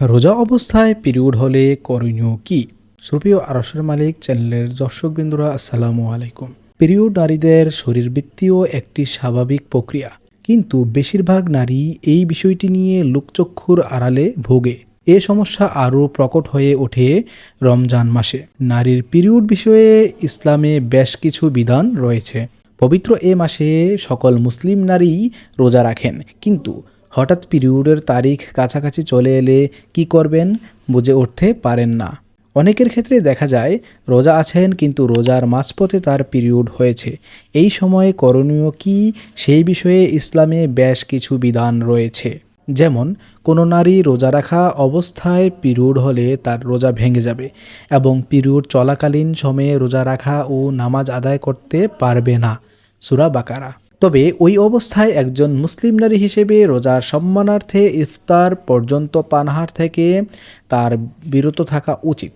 রোজা অবস্থায় পিরিয়ড হলে করণীয় কি? সুপ্রিয় আরসের মালিক, চ্যানেলের দর্শকবৃন্দুরা, আসসালামু আলাইকুম। পিরিয়ড নারীদের শরীরবৃত্তীয় একটি স্বাভাবিক প্রক্রিয়া। কিন্তু বেশিরভাগ নারী এই বিষয়টি নিয়ে লোকচক্ষুর আড়ালে ভোগে। এ সমস্যা আরও প্রকট হয়ে ওঠে রমজান মাসে। নারীর পিরিয়ড বিষয়ে ইসলামে বেশ কিছু বিধান রয়েছে। পবিত্র এ মাসে সকল মুসলিম নারী রোজা রাখেন। কিন্তু হঠাৎ পিরিয়ডের তারিখ কাছাকাছি চলে এলে কি করবেন বুঝে উঠতে পারেন না। অনেকের ক্ষেত্রে দেখা যায়, রোজা আছেন কিন্তু রোজার মাঝপথে তার পিরিয়ড হয়েছে। এই সময়ে করণীয় কি সেই বিষয়ে ইসলামে বেশ কিছু বিধান রয়েছে। যেমন, কোনো নারী রোজা রাখা অবস্থায় পিরিয়ড হলে তার রোজা ভেঙে যাবে এবং পিরিয়ড চলাকালীন সময়ে রোজা রাখা ও নামাজ আদায় করতে পারবে না। সুরা বাকারা। তবে ওই অবস্থায় একজন মুসলিম নারী হিসেবে রোজার সম্মানার্থে ইফতার পর্যন্ত পানাহার থেকে তার বিরত থাকা উচিত।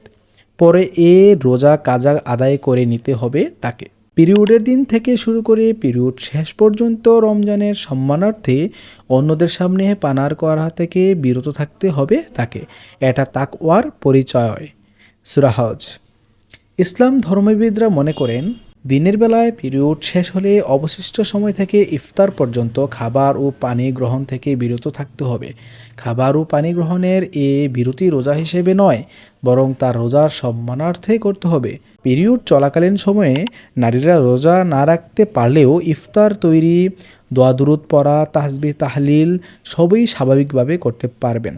পরে এ রোজা কাজা আদায় করে নিতে হবে তাকে। পিরিয়ডের দিন থেকে শুরু করে পিরিয়ড শেষ পর্যন্ত রমজানের সম্মানার্থে অন্যদের সামনে পানার করা থেকে বিরত থাকতে হবে তাকে। এটা তাকওয়ার পরিচয়। সুরাহজ। ইসলাম ধর্মবিদরা মনে করেন দিনের বেলায় পিরিয়ড শেষ হলে অবশিষ্ট সময় থেকে ইফতার পর্যন্ত খাবার ও পানি গ্রহণ থেকে বিরত থাকতে হবে। খাবার ও পানি গ্রহণের এ বিরতি রোজা হিসেবে নয়, বরং তার রোজার সম্মানার্থে করতে হবে। পিরিয়ড চলাকালীন সময়ে নারীরা রোজা না রাখতে পারলেও ইফতার তৈরি দোয়া দুরুদ পড়া তাসবি তাহলিল সবই স্বাভাবিকভাবে করতে পারবেন।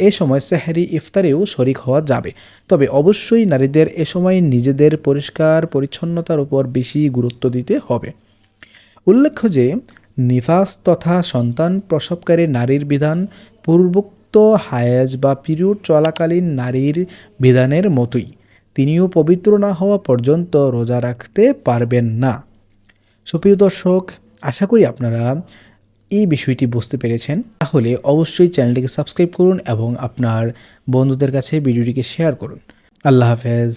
এ সময় সেহারি ইফতারেও শরিক হওয়া যাবে। তবে অবশ্যই নারীদের এ সময় নিজেদের পরিষ্কার পরিচ্ছন্নতার উপর বেশি গুরুত্ব দিতে হবে। উল্লেখ্য যে, নিফাস তথা সন্তান প্রসবকারী নারীর বিধান পূর্বোক্ত হায়াজ বা পিরিয়ড চলাকালীন নারীর বিধানের মতোই। তিনিও পবিত্র না হওয়া পর্যন্ত রোজা রাখতে পারবেন না। সুপ্রিয় দর্শক, আশা করি আপনারা এই বিষয়টি বুঝতে পেরেছেন, তাহলে অবশ্যই চ্যানেলটিকে সাবস্ক্রাইব করুন এবং আপনার বন্ধুদের কাছে ভিডিওটিকে শেয়ার করুন। আল্লাহ হাফেজ।